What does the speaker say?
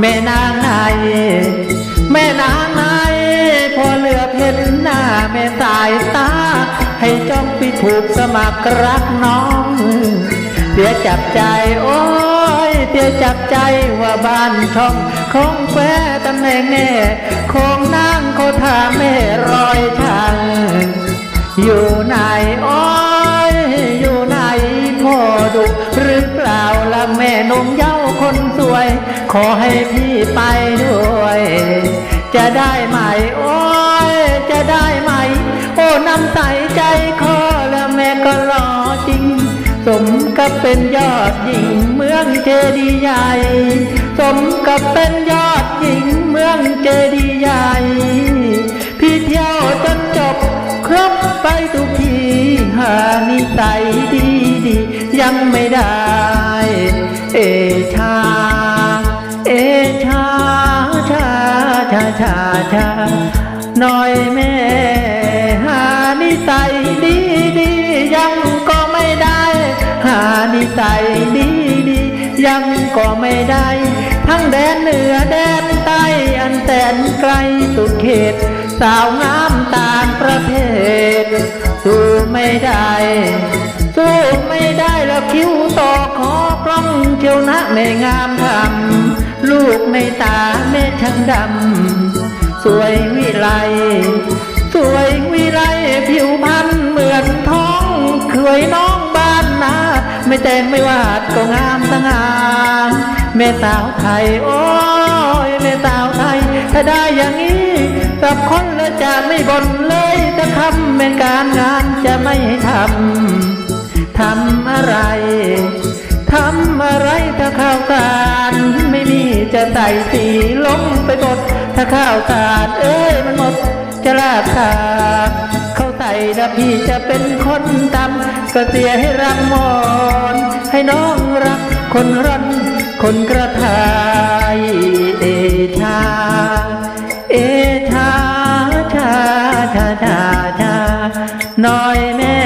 แม่นางนายแม่นางนายพอเหลือเพนหน้าแม่สายตา ให้จ้องพี่ถูกสมัครรักน้องเสียจับใจโอ้ยเสียจับใจว่าบ้านช่องคงแฝตำแหน่งแน่คงนั่งเขาทาแม่รอยชังอยู่ไหนโอ้ แม่นมเย้าคนสวย ขอให้พี่ไปด้วย จะได้ไหมโอ้ยจะได้ไหม โอ้น้ำใสใจคอแล้วแม่ก็รอจริง สมกับเป็นยอดหญิงเมืองเจดีย์ใหญ่ สมกับเป็นยอดหญิงเมืองเจดีย์ใหญ่พี่เที่ยวจนจบครบไปทุกทีหานิสัยดีดียังไม่ได้ เอชา เอชาชาชาชาชาหน่อยแม่หานิสัยดีดียังก็ไม่ได้ หานิสัยดีดียังก็ไม่ได้ ทั้งแดนเหนือแดนใต้อันแสนไกลสุดเขต สาวงามต่างประเทศสู้ไม่ได้ ล้วคิ้วต่อคอกล้องเที่ยวนะแม่งามทำลูกในตาแม่ช่างดำ สวยวิไล สวยวิไลผิวพรรณเหมือนท้องเคยน้องบ้านนา ไม่แต่งไม่วาดก็งามสง่าแม่สาวไทยโอ้ยแม่สาวไทย ถ้าได้อย่างนี้กับคนล้วจะไม่บ่นเลยถ้าคำเป็นการงานจะไม่ให้ทำทำ อะไรทำอะไรถ้าข้าวสารไม่มีจะใส่สีลงไปบดถ้าข้าวสารเอ้ยมันหมดจะลาบขาดเขาใส่แล้วพี่จะเป็นคนตำก็เสียให้รักมอนให้น้องรักคนรันคนกระทายเอชาเอชาชาชาชาชาน้อยแม่